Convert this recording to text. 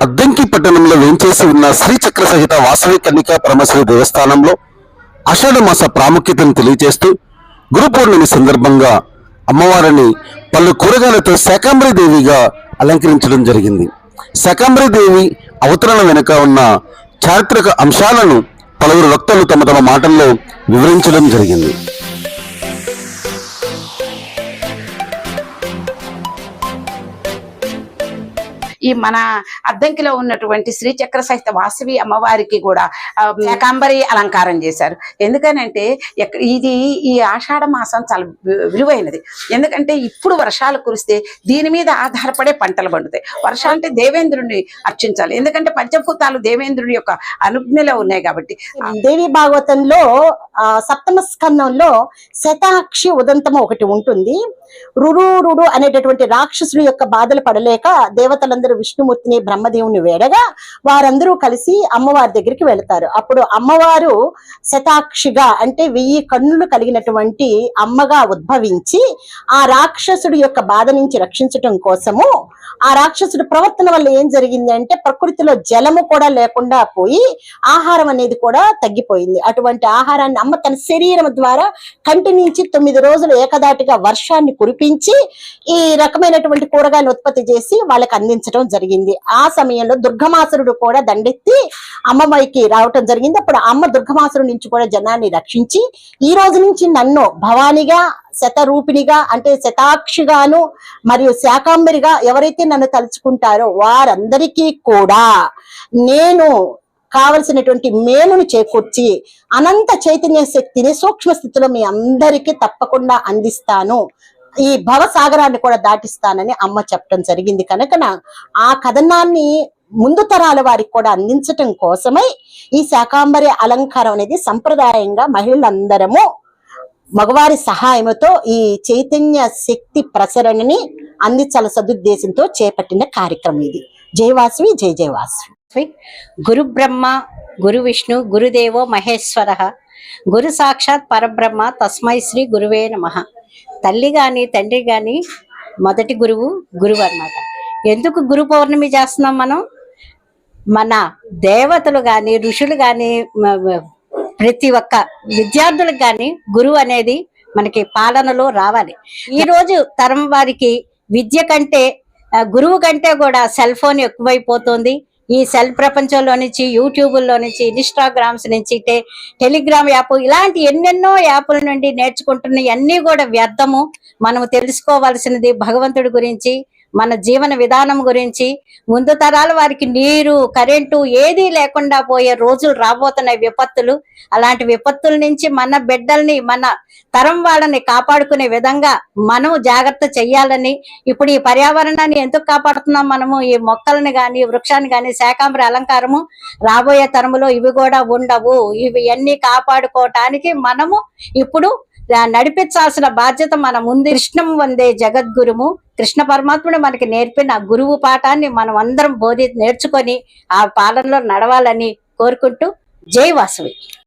అద్దంకి పట్టణంలో వేంచేసి ఉన్న శ్రీచక్ర సహిత వాసవి కన్నికా పరమశ్రీ దేవస్థానంలో మాస ప్రాముఖ్యతను తెలియజేస్తూ గురు పౌర్ణమి సందర్భంగా అమ్మవారిని పలు కూరగాయలతో శాకాంబరి దేవిగా అలంకరించడం జరిగింది. శాకాంబరి దేవి అవతరణ వెనుక ఉన్న చారిత్రక అంశాలను పలువురు వక్తలు తమ తమ మాటల్లో వివరించడం జరిగింది. ఈ మన అద్దంకిలో ఉన్నటువంటి శ్రీచక్ర సహిత వాసవి అమ్మవారికి కూడా ఏకాంబరి అలంకారం చేశారు. ఎందుకనంటే ఇది ఈ ఆషాఢ మాసం చాలా విలువైనది. ఎందుకంటే ఇప్పుడు వర్షాలు కురిస్తే దీని మీద ఆధారపడే పంటలు పండుతాయి. వర్షాలు అంటే దేవేంద్రుడిని అర్చించాలి. ఎందుకంటే పంచభూతాలు దేవేంద్రుడి యొక్క అనుజ్ఞలో ఉన్నాయి కాబట్టి. దేవి భాగవతంలో ఆ సప్తమ స్కందంలో శతాక్షి ఉదంతము ఒకటి ఉంటుంది. రురు రుడు అనేటటువంటి రాక్షసుడు యొక్క బాధలు పడలేక దేవతలందరూ విష్ణుమూర్తిని బ్రహ్మదేవుని వేడగా వారందరూ కలిసి అమ్మవారి దగ్గరికి వెళతారు. అప్పుడు అమ్మవారు శతాక్షిగా అంటే వెయ్యి కన్నులు కలిగినటువంటి అమ్మగా ఉద్భవించి ఆ రాక్షసుడు యొక్క బాధ నుంచి రక్షించటం కోసము ఆ రాక్షసుడి ప్రవర్తన వల్ల ఏం జరిగింది అంటే ప్రకృతిలో జలము కూడా లేకుండా పోయి ఆహారం అనేది కూడా తగ్గిపోయింది. అటువంటి ఆహారాన్ని అమ్మ తన శరీరం ద్వారా కంటి నుంచి తొమ్మిది రోజులు ఏకదాటిగా వర్షాన్ని కురిపించి ఈ రకమైనటువంటి కూరగాయలు ఉత్పత్తి చేసి వాళ్ళకి అందించడం జరిగింది. ఆ సమయంలో దుర్గమాసురుడు కూడా దండెత్తి అమ్మమ్మకి రావటం జరిగింది. అప్పుడు అమ్మ దుర్గమాసురుడి నుంచి కూడా జనాన్ని రక్షించి ఈ రోజు నుంచి నన్ను భవానిగా శతరూపిణిగా అంటే శతాక్షిగాను మరియు శాకాంబరిగా ఎవరైతే నన్ను తలుచుకుంటారో వారందరికీ కూడా నేను కావలసినటువంటి మేలును చేకూర్చి అనంత చైతన్య శక్తిని సూక్ష్మ స్థితిలో మీ అందరికీ తప్పకుండా అందిస్తాను. ఈ భవసాగరాన్ని కూడా దాటిస్తానని అమ్మ చెప్పడం జరిగింది. కనుక ఆ కథనాన్ని ముందు తరాల వారికి కూడా అందించటం కోసమై ఈ శాకాంబరి అలంకారం అనేది సంప్రదాయంగా మహిళలందరము మగవారి సహాయంతో ఈ చైతన్య శక్తి ప్రసరణని అందించాల సదుద్దేశంతో చేపట్టిన కార్యక్రమం ఇది. జయవాసవి జయ జయవాసవి గురు బ్రహ్మ గురు విష్ణు గురుదేవో మహేశ్వర. గురు సాక్షాత్ పరబ్రహ్మ తస్మై శ్రీ గురువే నమ. తల్లి గాని తండ్రి గాని మొదటి గురువు గురువు అన్నమాట. ఎందుకు గురు పౌర్ణమి చేస్తున్నాం మనం? మన దేవతలు కానీ ఋషులు కానీ ప్రతి ఒక్క విద్యార్థులకు కానీ గురువు అనేది మనకి పాలనలో రావాలి. ఈ రోజు తరం వారికి విద్య కంటే గురువు కంటే కూడా సెల్ ఫోన్ ఎక్కువైపోతుంది. ఈ సెల్ ప్రపంచంలో నుంచి యూట్యూబుల్లో నుంచి ఇన్స్టాగ్రామ్స్ నుంచి టే టెలిగ్రామ్ యాప్ ఇలాంటి ఎన్నెన్నో యాప్ల నుండి నేర్చుకుంటున్న అన్నీ కూడా వ్యర్థము. మనము తెలుసుకోవాల్సినది భగవంతుడి గురించి మన జీవన విధానం గురించి ముందు తరాల వారికి నీరు కరెంటు ఏదీ లేకుండా పోయే రోజులు రాబోతున్నాయి. విపత్తులు అలాంటి విపత్తుల నుంచి మన బిడ్డల్ని మన తరం వాళ్ళని కాపాడుకునే విధంగా మనం జాగ్రత్త చెయ్యాలని ఇప్పుడు ఈ పర్యావరణాన్ని ఎందుకు కాపాడుతున్నాం మనము? ఈ మొక్కలను కానీ వృక్షాన్ని కానీ శాకాంబరి అలంకారము రాబోయే తరములో ఇవి కూడా ఉండవు. ఇవి అన్ని కాపాడుకోవటానికి మనము ఇప్పుడు నడిపించాల్సిన బాధ్యత మన ముందు కృష్ణం వందే జగద్గురుము. కృష్ణ పరమాత్ముడు మనకి నేర్పిన గురువు పాఠాన్ని మనం అందరం బోధి నేర్చుకొని ఆ పాలనలో నడవాలని కోరుకుంటూ జై వాసవి.